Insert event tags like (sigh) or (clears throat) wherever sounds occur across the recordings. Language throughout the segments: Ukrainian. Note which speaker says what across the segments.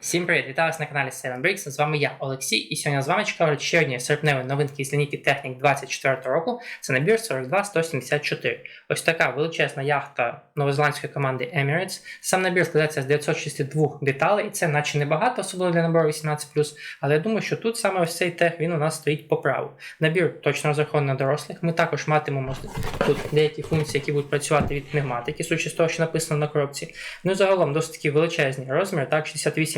Speaker 1: Всім привіт! Вітаю вас на каналі 7 Bricks. З вами я, Олексій, і сьогодні з вами чекають ще одні серпневі новинки з лінійки Технік 24 року. Це набір 42174. Ось така величезна яхта новозеландської команди Emirates. Сам набір складається з 962 деталей, і це наче небагато, особливо для набору 18+, але я думаю, що тут саме ось цей тех він у нас стоїть по праву. Набір точно розрахований на дорослих. Ми також матимемо тут деякі функції, які будуть працювати від пневматики, судячи з того, що написано на коробці. Ну і загалом досить такі величезні розміри, так,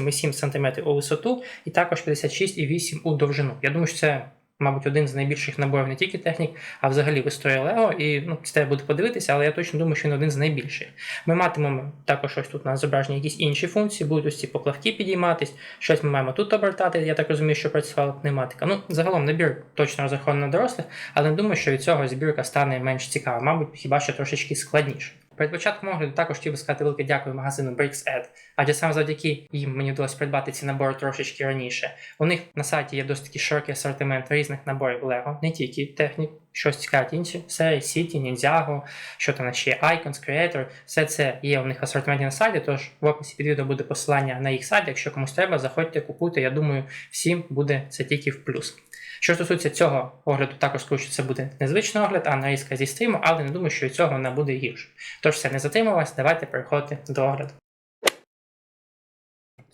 Speaker 1: 68,7 см у висоту і також 56,8 у довжину. Я думаю, що це, мабуть, один з найбільших наборів не тільки технік, а взагалі в історії Лего. І ну, це буде подивитися, але я точно думаю, що він один з найбільших. Ми матимемо також ось тут на зображенні якісь інші функції, будуть ось ці поплавки підійматись, щось ми маємо тут обертати, я так розумію, що працювала пневматика. Ну, загалом набір точно розрахований на дорослих, але не думаю, що від цього збірка стане менш цікава, мабуть, хіба що трошечки складніше. Перед початком огляду також хотів би сказати велике дякую магазину BricksEd, адже саме завдяки їм мені вдалося придбати ці набори трошечки раніше. У них на сайті є досить таки широкий асортимент різних наборів Lego, не тільки технік, щось цікавить інші серії, City, Ninjago, що там ще Icons, Creator, все це є у них в асортименті на сайті, тож в описі під відео буде посилання на їх сайт. Якщо комусь треба, заходьте, купуйте. Я думаю, всім буде це тільки в плюс. Що стосується цього огляду, також скажу, що це буде незвичний огляд, а нарізка зі стріму, але не думаю, що від цього вона буде гірше. Тож все, не затримувалась, давайте переходити до огляду.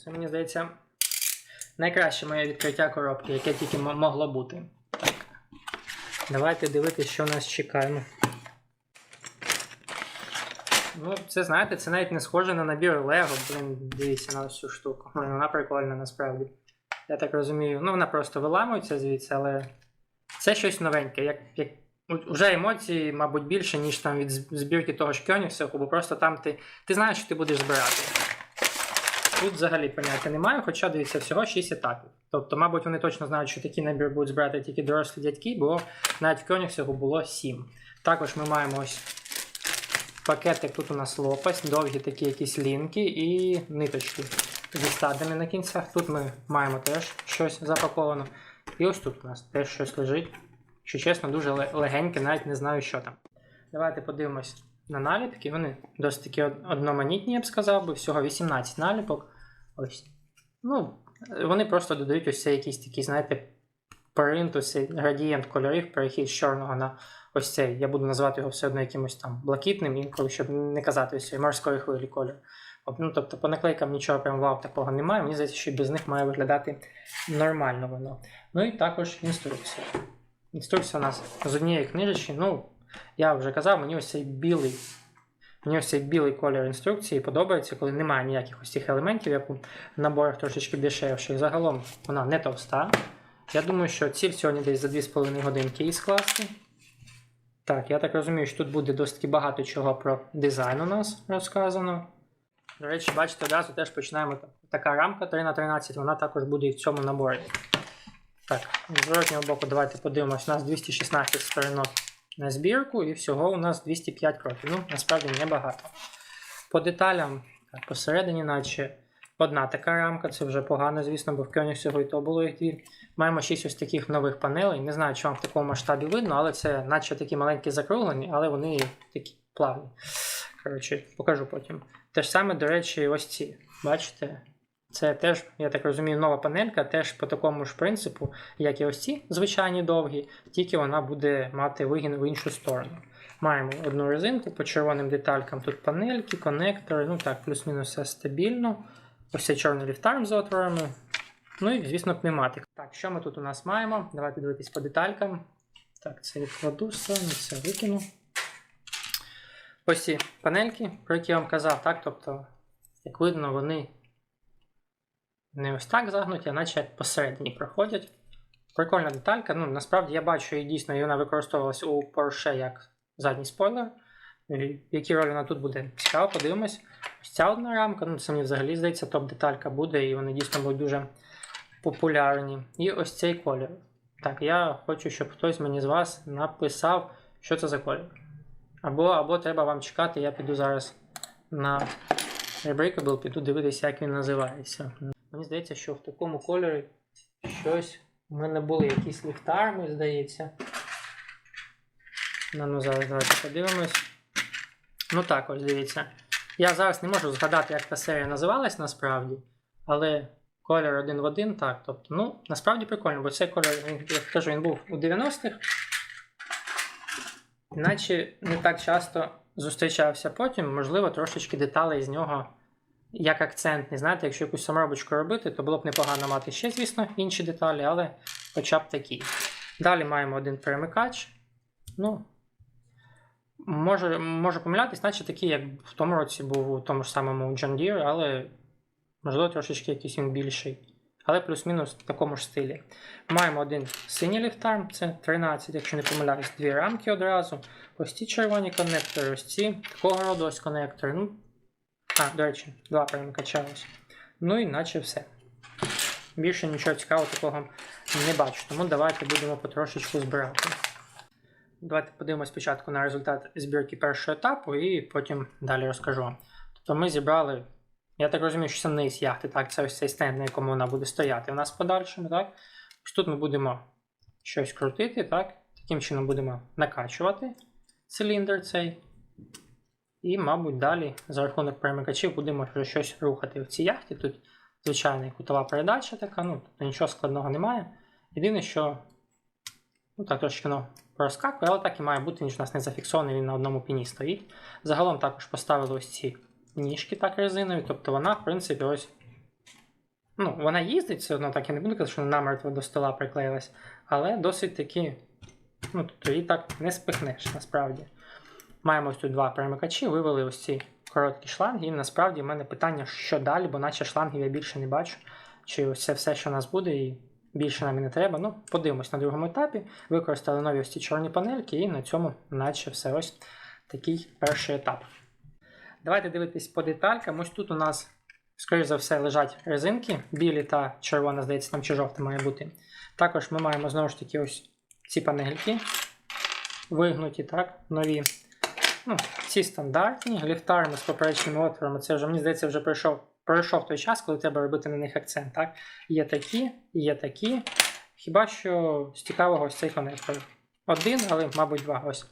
Speaker 1: Це мені здається найкраще моє відкриття коробки, яке тільки могло бути. Так. Давайте дивитися, що нас чекаємо. Ну, це знаєте, це навіть не схоже на набір Лего. Блін, дивіться на цю штуку. Вона прикольна насправді. Я так розумію. Ну, вона просто виламується звідси, але це щось новеньке. Як, як... Уже емоції, мабуть, більше, ніж там від збірки того ж Кьонігсеху, бо просто там ти, ти знаєш, що ти будеш збирати. Тут взагалі поняття немає, хоча дивіться, всього 6 етапів. Тобто, мабуть, вони точно знають, що такий набір будуть збирати тільки дорослі дядьки, бо навіть в Кьонігсеху було 7. Також ми маємо ось пакетик, тут у нас лопасть, довгі такі якісь лінки і ниточки зі на кінцях. Тут ми маємо теж щось запаковано. І ось тут у нас теж щось лежить. Що чесно, дуже легеньке, навіть не знаю, що там. Давайте подивимось на наліпки. Вони досить такі одноманітні, я б сказав би, всього 18 наліпок. Ось. Ну, вони просто додають ось цей якийсь такий, знаєте, принт, ось цей градієнт кольорів, перехід з чорного на ось цей. Я буду називати його все одно якимось там блакитним, інколи, щоб не казати ось цей морської хвилі кольор. Ну, тобто по наклейкам нічого прям вау такого немає. Мені здається, що без них має виглядати нормально воно. Ну і також інструкція. Інструкція у нас з однієї книжечки. Ну, я вже казав, мені ось цей білий. Мені ось цей білий колір інструкції подобається, коли немає ніяких ось цих елементів, як у наборах трошечки дешевших. Загалом вона не товста. Я думаю, що ціль сьогодні десь за 2,5 годинки її скласти. Так, я так розумію, що тут буде досить багато чого про дизайн у нас розказано. До речі, бачите, одразу теж починаємо. Така рамка 3 на 13 вона також буде і в цьому наборі. Так, з зворотнього боку давайте подивимось. У нас 216 сторінок на збірку, і всього у нас 205 кроків. Ну, насправді небагато. По деталям, так, посередині, наче одна така рамка, це вже погано, звісно, бо в Кьонігсегу і то було їх дві. Маємо 6 ось таких нових панелей. Не знаю, чи вам в такому масштабі видно, але це наче такі маленькі закруглені, але вони такі плавні. Коротше, покажу потім. Те ж саме, до речі, ось ці. Бачите? Це теж, я так розумію, нова панелька, теж по такому ж принципу, як і ось ці звичайні довгі, тільки вона буде мати вигін в іншу сторону. Маємо одну резинку по червоним деталькам. Тут панельки, конектори, ну так, плюс-мінус все стабільно. Ось цей чорний ліфтарм з отворами. Ну і, звісно, пневматик. Так, що ми тут у нас маємо? Давайте дивитись по деталькам. Так, це відкладу все, це викину. Ось ці панельки, про які я вам казав, так? Тобто, як видно, вони не ось так загнуті, а наче як посередині проходять. Прикольна деталька. Ну, насправді я бачу її дійсно, і вона використовувалась у Porsche як задній спойлер. І В якій ролі вона тут буде цікаво, подивимось. Ось ця одна рамка, ну це мені взагалі здається, топ-деталька буде, і вони дійсно будуть дуже популярні. І ось цей колір. Так, я хочу, щоб хтось мені з вас написав, що це за колір. Або, або треба вам чекати, я піду зараз на Unbreakable, піду дивитися, як він називається. Мені здається, що в такому кольорі щось. У мене були якісь ліхтарми, здається. Ну, ну зараз давайте подивимось. Ну так, ось дивіться. Я зараз не можу згадати, як та серія називалась насправді. але колір один в один, так. Тобто, ну, насправді прикольно, бо цей він, як кажу, він був у 90-х. Іначе не так часто зустрічався потім, можливо, трошечки деталей з нього як акцентний. Знаєте, якщо якусь саморобочку робити, то було б непогано мати ще, звісно, інші деталі, але хоча б такі. Далі маємо один перемикач. Ну, може, може помилятись, наче такий, як в тому році був у тому ж самому John Deere, але можливо трошечки якийсь він більший. Але плюс-мінус в такому ж стилі. Маємо один синій ліфтарм, це 13, якщо не помиляюсь, дві рамки одразу. Ось ці червоні конектори, ось ці такого роду ось конектори. Ну, а, до речі, два перемикача. Ну і наче все. Більше нічого цікавого такого не бачу, тому давайте будемо потрошечку збирати. Давайте подивимось спочатку на результат збірки першого етапу і потім далі розкажу вам. Тобто ми зібрали, я так розумію, що це низ яхти, так, це ось цей стенд, на якому вона буде стояти у нас в подальшому. так. Ось тут ми будемо щось крутити, так. Таким чином будемо накачувати циліндр цей. І, мабуть, далі за рахунок перемикачів будемо щось рухати в цій яхті. Тут звичайна кутова передача така, ну, нічого складного немає. Єдине, що ну, так трошки воно проскакує, але так і має бути, ніж у нас не зафіксований, він на одному піні стоїть. Загалом також поставили ось ці ніжки так резинові, тобто вона, в принципі, ось. Ну, вона їздить все одно, так я не буду казати, що вона намертво до стола приклеїлась, але досить таки. Ну, тобто її так не спихнеш насправді. Маємо ось тут два перемикачі, вивели ось ці короткі шланги. І насправді в мене питання, що далі, бо наче шлангів я більше не бачу. Чи це все, що у нас буде, і більше нам і не треба. Ну, подивимось на другому етапі. Використали нові ось ці чорні панельки, і на цьому, наче все ось такий перший етап. Давайте дивитись по деталькам. Ось тут у нас, скоріш за все, лежать резинки, білі та червона, здається, там чи жовта має бути. Також ми маємо знову ж таки ось ці панельки. Вигнуті, так, нові. Ну, Ці стандартні, ліфтарми з поперечними отворами. Це вже, мені здається, вже пройшов пройшов той час, коли треба робити на них акцент. так? Є такі, є такі. Хіба що з цікавого ось цей конектор. Один, але, мабуть, два. Ось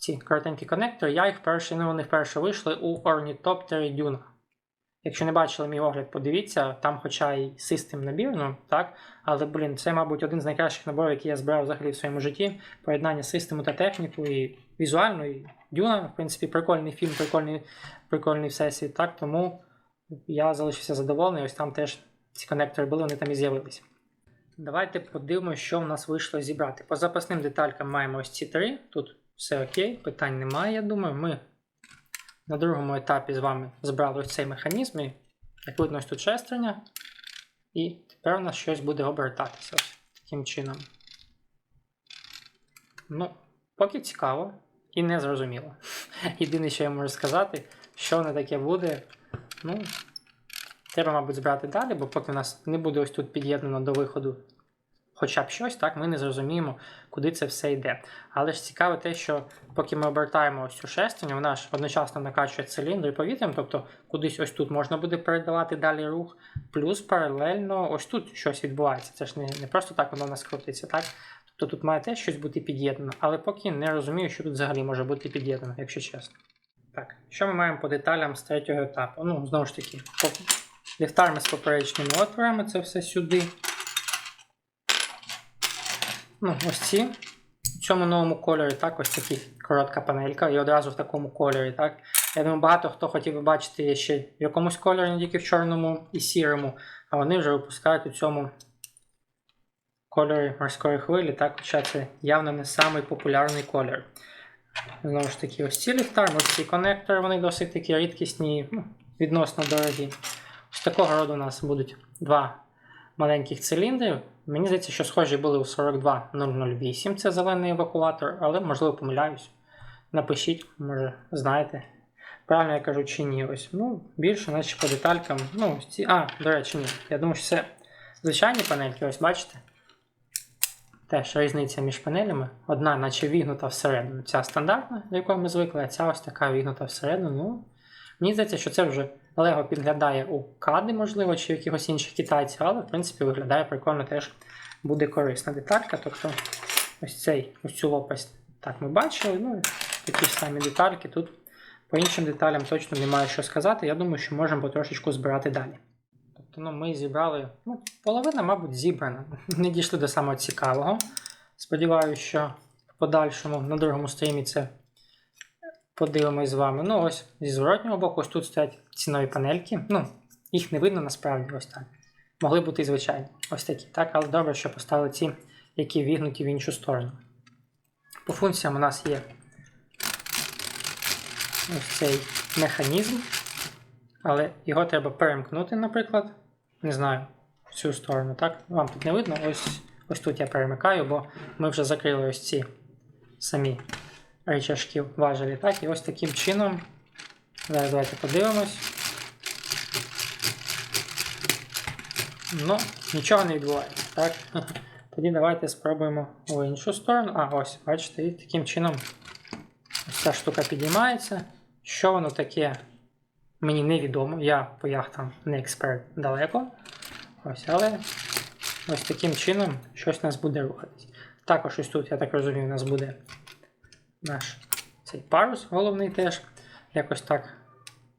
Speaker 1: ці коротенькі конектори. Я їх перші, ну вони вперше вийшли у Ornithopter Duna. Якщо не бачили мій огляд, подивіться, там, хоча й систем набір, ну, так, але, блін, це, мабуть, один з найкращих наборів, які я збирав взагалі в своєму житті. Поєднання систему та техніку, і візуально, і Дюна, в принципі, прикольний фільм, прикольний прикольний всесвіт, так, тому я залишився задоволений, ось там теж ці конектори були, вони там і з'явилися. Давайте подивимося, що в нас вийшло зібрати. По запасним деталькам маємо ось ці три. Тут все окей, питань немає, я думаю. Ми на другому етапі з вами збрали цей механізм. І, як видно, ось тут шестерня. І тепер у нас щось буде обертатися ось таким чином. Ну, поки цікаво і не зрозуміло. (laughs) Єдине, що я можу сказати, що воно таке буде. Ну, треба, мабуть, збирати далі, бо поки у нас не буде ось тут під'єднано до виходу хоча б щось, так, ми не зрозуміємо, куди це все йде. Але ж цікаве те, що поки ми обертаємо ось цю шестерню, вона ж одночасно накачує циліндри повітрям, тобто кудись ось тут можна буде передавати далі рух, плюс паралельно ось тут щось відбувається. Це ж не, не просто так воно у нас крутиться, так? Тобто тут має теж щось бути під'єднано, але поки не розумію, що тут взагалі може бути під'єднано, якщо чесно. Так, що ми маємо по деталям з третього етапу? Ну, знову ж таки, по... ліфтарми з поперечними отворами, це все сюди. Ну, ось ці. В цьому новому кольорі, так, ось такі коротка панелька, і одразу в такому кольорі, так. Я думаю, багато хто хотів би бачити ще в якомусь кольорі, не тільки в чорному і сірому, а вони вже випускають у цьому кольорі морської хвилі, так, хоча це явно не самий популярний колір. Знову ж таки, ось ці ліхтарі, ось ці конектори, вони досить такі рідкісні, ну, відносно дорогі. Ось такого роду у нас будуть два маленьких циліндрів. Мені здається, що схожі були у 42008, це зелений евакуатор, але можливо помиляюсь. Напишіть, може, знаєте. Правильно я кажу чи ні. Ось. Ну, Більше, наче по деталькам. Ну, ці... А, до речі, ні. Я думаю, що це звичайні панельки, ось бачите. Теж різниця між панелями. Одна, наче вігнута всередину. Ця стандартна, до якої ми звикли, а ця ось така вігнута всередину. Ну, Мені здається, що це вже Лего підглядає у кади, можливо, чи якихось інших китайців, але в принципі виглядає прикольно, теж буде корисна деталька. Тобто ось цей ось цю лопасть так ми бачили. Ну, такі ж самі детальки. Тут по іншим деталям точно немає що сказати. Я думаю, що можемо потрошечку збирати далі. Тобто, ну, ми зібрали. Ну, половина, мабуть, зібрана. (laughs) Не дійшли до самого цікавого. Сподіваюся, що в подальшому на другому стрімі це подивимось з вами. Ну, ось зі зворотнього боку, ось тут стоять цінові панельки. Ну, їх не видно насправді ось так. Могли бути звичайні. Ось такі, так, але добре, що поставили ці, які вігнуті в іншу сторону. По функціям у нас є ось цей механізм, але його треба перемкнути, наприклад. Не знаю, в цю сторону, так? Вам тут не видно. Ось, ось тут я перемикаю, бо ми вже закрили ось ці самі рычажки важелі. Так, і ось таким чином. Зараз давайте подивимось. Ну, нічого не відбувається, так? (laughs) Тоді давайте спробуємо в іншу сторону. А, ось, бачите, і таким чином ось ця штука підіймається. Що воно таке, мені невідомо. Я по яхтам не експерт далеко. Ось, але ось таким чином щось у нас буде рухатись. Також ось тут, я так розумію, у нас буде наш цей парус головний теж. Якось так.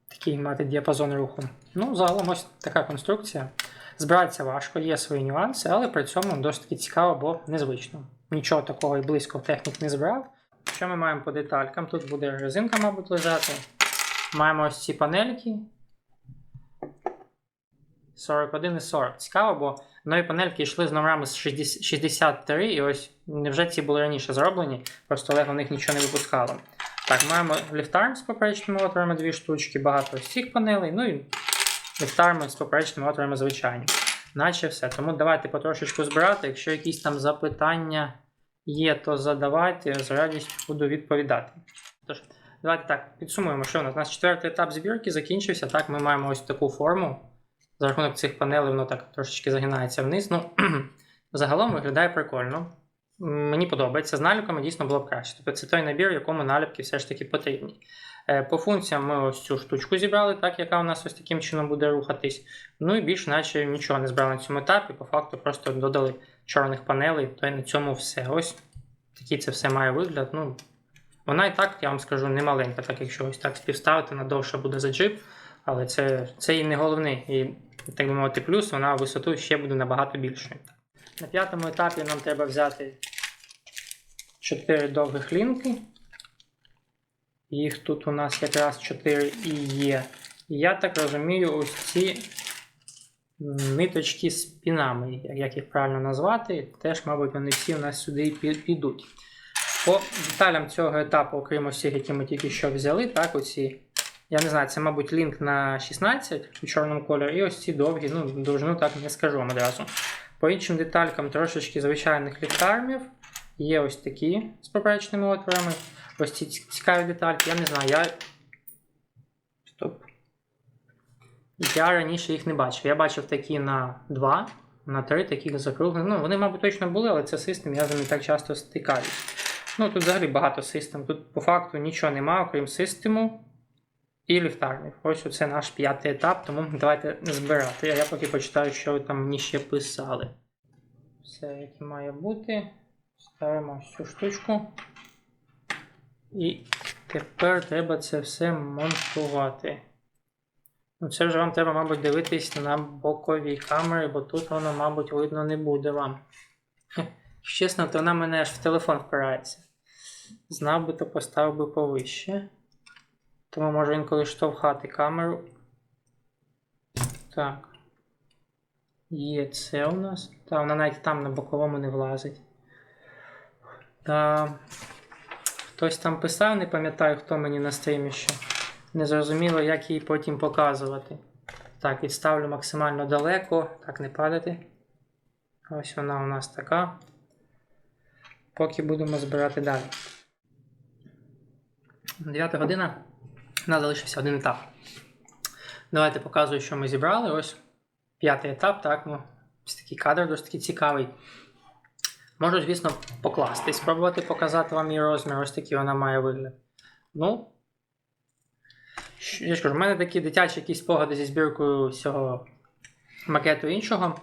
Speaker 1: Такий мати діапазон руху. Ну, загалом ось така конструкція. Збиратися важко, є свої нюанси, але при цьому досить таки цікаво, бо незвично. Нічого такого і близько в технік не збирав. Що ми маємо по деталькам? Тут буде резинка, мабуть, лежати. Маємо ось ці панельки. 41 і 40. Цікаво, бо нові панельки йшли з номерами з 60 63, і ось невже ці були раніше зроблені, просто Lego в них нічого не випускало. Так, маємо ліфтарм з поперечними отворами дві штучки, багато ось цих панелей, ну і ліфтарми з поперечними отворами звичайні. Наче все. Тому давайте потрошечку збирати. Якщо якісь там запитання є, то задавайте, з радістю буду відповідати. Тож, давайте так, підсумуємо, що у нас. У нас четвертий етап збірки закінчився. Так, ми маємо ось таку форму. За рахунок цих панелей воно так трошечки загинається вниз. Ну, (clears throat) загалом виглядає прикольно. Мені подобається. З наліпками дійсно було б краще. Тобто це той набір, в якому наліпки все ж таки потрібні. Е, По функціям ми ось цю штучку зібрали, так, яка у нас ось таким чином буде рухатись. Ну і більше, наче нічого не збрали на цьому етапі. По факту просто додали чорних панелей, то й на цьому все. Ось такий це все має вигляд. Ну, Вона і так, я вам скажу, не маленька, так якщо ось так співставити, вона довше буде за джип. Але це, це і не головний. І, так би мовити, плюс вона висоту ще буде набагато більшою. На п'ятому етапі нам треба взяти 4 довгих лінки. Їх тут у нас якраз 4 і є. І я так розумію, ось ці ниточки з пінами, як їх правильно назвати, теж, мабуть, вони всі у нас сюди і підуть. По деталям цього етапу, окрім усіх, які ми тільки що взяли, так, оці, я не знаю, це, мабуть, лінк на 16 у чорному кольорі, і ось ці довгі, ну, довжину так не скажу вам одразу. По іншим деталькам трошечки звичайних ліхтармів. Є ось такі з поперечними отворами. Ось ці цікаві детальки. Я не знаю, я. Стоп. Я раніше їх не бачив. Я бачив такі на 2, на 3, такі закруглені. Ну, вони, мабуть, точно були, але це систем, я з ними так часто стикаюсь. Ну, тут взагалі багато систем. Тут по факту нічого немає, окрім систему і ліхтармів. Ось оце наш п'ятий етап, тому давайте збирати. А я поки почитаю, що ви там мені ще писали. Все, як має бути. Ставимо цю штучку. І тепер треба це все монтувати. Ну, Це вже вам треба, мабуть, дивитись на бокові камери, бо тут воно, мабуть, видно не буде вам. Чесно, то вона мене аж в телефон впирається. Знав би, то поставив би повище. Тому можу інколи штовхати камеру. Так. Є це у нас. Та, вона навіть там на боковому не влазить. Та... Хтось там писав, не пам'ятаю, хто мені на стрімі ще. Не зрозуміло, як її потім показувати. Так, відставлю максимально далеко, так не падати. Ось вона у нас така. Поки будемо збирати далі. 9 година. У нас залишився один етап. Давайте показую, що ми зібрали. Ось п'ятий етап, так, ну, ось такий кадр досить такий цікавий. Можу, звісно, покласти, спробувати показати вам її розмір, ось такий вона має вигляд. Ну, я ж кажу, в мене такі дитячі якісь спогади зі збіркою цього макету іншого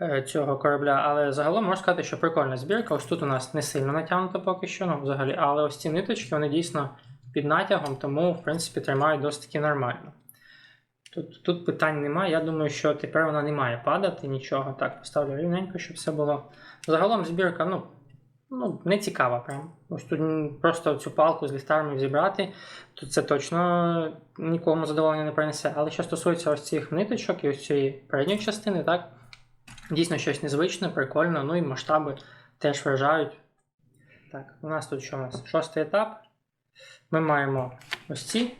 Speaker 1: е, цього корабля, але загалом можна сказати, що прикольна збірка. Ось тут у нас не сильно натягнуто поки що, ну, взагалі, але ось ці ниточки, вони дійсно під натягом, тому, в принципі, тримають досить таки нормально. Тут, тут питань немає. Я думаю, що тепер вона не має падати нічого. Так, поставлю рівненько, щоб все було. Загалом збірка, ну, ну не цікава прям. Ось тут просто цю палку з ліхтарами зібрати, то це точно нікому задоволення не принесе. Але що стосується ось цих ниточок і ось цієї передньої частини, так, дійсно щось незвичне, прикольно, ну і масштаби теж вражають. Так, у нас тут що у нас? Шостий етап. Ми маємо ось ці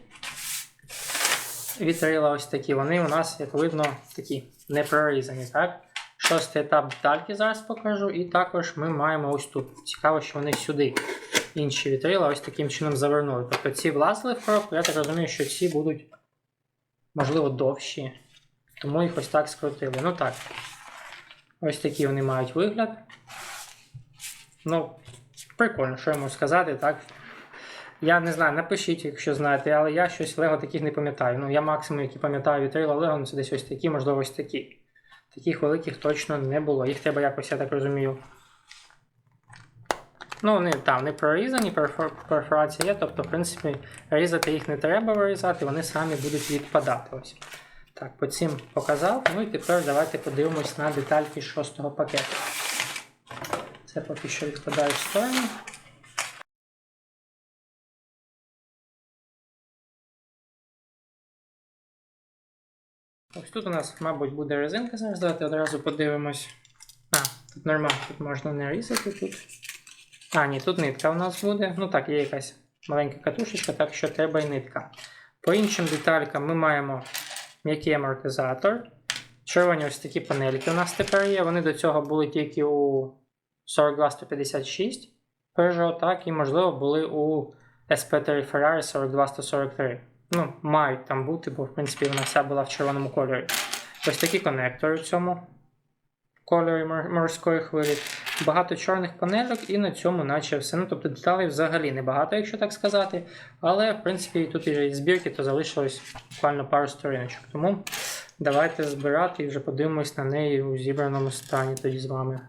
Speaker 1: вітрила ось такі. Вони у нас, як видно, такі не прорізані, так? Шостий етап детальки зараз покажу. І також ми маємо ось тут. Цікаво, що вони сюди. Інші вітрила ось таким чином завернули. Тобто ці влазили в коробку, я так розумію, що ці будуть, можливо, довші. Тому їх ось так скрутили. Ну так. Ось такі вони мають вигляд. Ну, прикольно, що я можу сказати, так? Я не знаю, напишіть, якщо знаєте, але я щось Лего таких не пам'ятаю. Ну, я максимум, які пам'ятаю вітрила Лего, ну, це десь ось такі, можливо, ось такі. Таких великих точно не було. Їх треба якось, я так розумію. Ну, вони там не прорізані, перфор- перфорація є, тобто, в принципі, різати їх не треба вирізати, вони самі будуть відпадати. Ось. Так, по цим показав. Ну і тепер давайте подивимось на детальки шостого пакету. Це поки що відкладаю в сторону. Ось тут у нас, мабуть, буде резинка зараз. Давайте одразу подивимось. А, тут нормально, тут можна не різати тут. А, ні, тут нитка у нас буде. Ну так, є якась маленька катушечка, так що треба і нитка. По іншим деталькам ми маємо м'який амортизатор. Червоні ось такі панельки у нас тепер є. Вони до цього були тільки у 42156 Peugeot, так, і, можливо, були у SP3 Ferrari 42143. Ну, мають там бути, бо в принципі вона вся була в червоному кольорі. Ось такі конектори в цьому кольорі морської хвилі. Багато чорних панельок і на цьому наче все. Ну, тобто деталей взагалі небагато, якщо так сказати. Але, в принципі, тут і збірки, то залишилось буквально пару сторіночок. Тому давайте збирати і вже подивимось на неї у зібраному стані тоді з вами.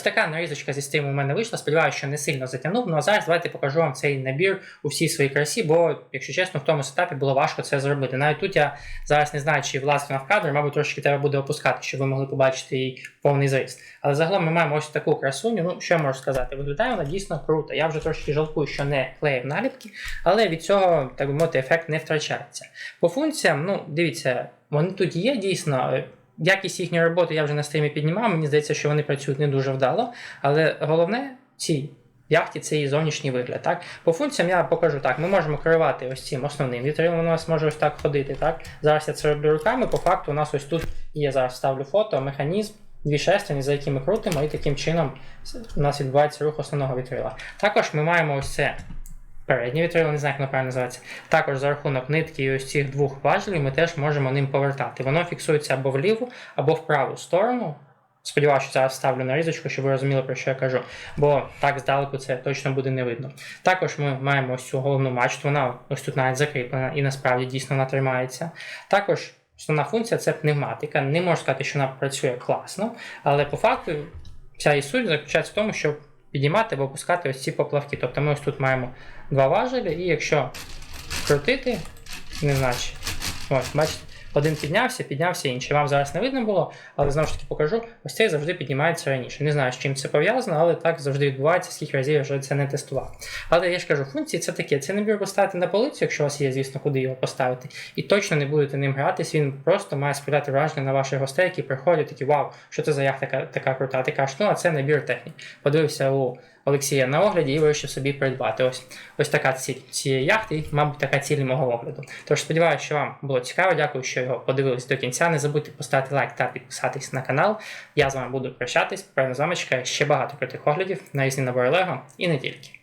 Speaker 1: Ось така нарізочка зі стриму у мене вийшла. Сподіваюся, що не сильно затягнув. Ну а зараз давайте покажу вам цей набір у всій своїй красі, бо, якщо чесно, в тому сетапі було важко це зробити. Навіть тут я зараз не знаю, чи власне в кадр, мабуть, трошки треба буде опускати, щоб ви могли побачити її повний зріст. Але загалом ми маємо ось таку красуню. Ну, що я можу сказати? Виглядає вона дійсно круто. Я вже трошки жалкую, що не клеїв наліпки, але від цього, так би мовити, ефект не втрачається. По функціям, ну, дивіться, вони тут є дійсно. Якість їхньої роботи я вже на стрімі піднімав. Мені здається, що вони працюють не дуже вдало. Але головне цій яхті це її зовнішній вигляд. Так? По функціям я покажу так. Ми можемо керувати ось цим основним вітрилом, у нас може ось так ходити. Так? Зараз я це роблю руками. По факту, у нас ось тут є зараз ставлю фото, механізм. Дві шестерні, за які ми крутимо, і таким чином у нас відбувається рух основного вітрила. Також ми маємо ось це переднє вітрило, не знаю, як воно правильно називається. Також за рахунок нитки і ось цих двох важелів ми теж можемо ним повертати. Воно фіксується або в ліву, або в праву сторону. Сподіваюся, що зараз ставлю нарізочку, щоб ви розуміли, про що я кажу, бо так здалеку це точно буде не видно. Також ми маємо ось цю головну мачту, вона ось тут навіть закріплена і насправді дійсно вона тримається. Також основна функція це пневматика. Не можу сказати, що вона працює класно, але по факту вся її суть заключається в тому, щоб підіймати або опускати ось ці поплавки. Тобто ми ось тут маємо два важелі, і якщо крутити, не значить. ось, бачите, один піднявся, піднявся інший. Вам зараз не видно було, але знову ж таки покажу. Ось цей завжди піднімається раніше. Не знаю, з чим це пов'язано, але так завжди відбувається, скільки разів я вже це не тестував. Але я ж кажу, функції це таке. Це набір поставити на полицю, якщо у вас є, звісно, куди його поставити. І точно не будете ним гратись. Він просто має справляти враження на ваших гостей, які приходять, такі вау, що це за яхта така, така крута. Ти кажеш, ну а це набір технік. Подивився у Олексія на огляді і вирішив собі придбати. Ось ось така ціль цієї яхти, мабуть, така ціль мого огляду. Тож сподіваюся, що вам було цікаво. Дякую, що його подивились до кінця. Не забудьте поставити лайк та підписатись на канал. Я з вами буду прощатись. Правильно з вами чекає ще багато крутих оглядів на різні набори Лего і не тільки.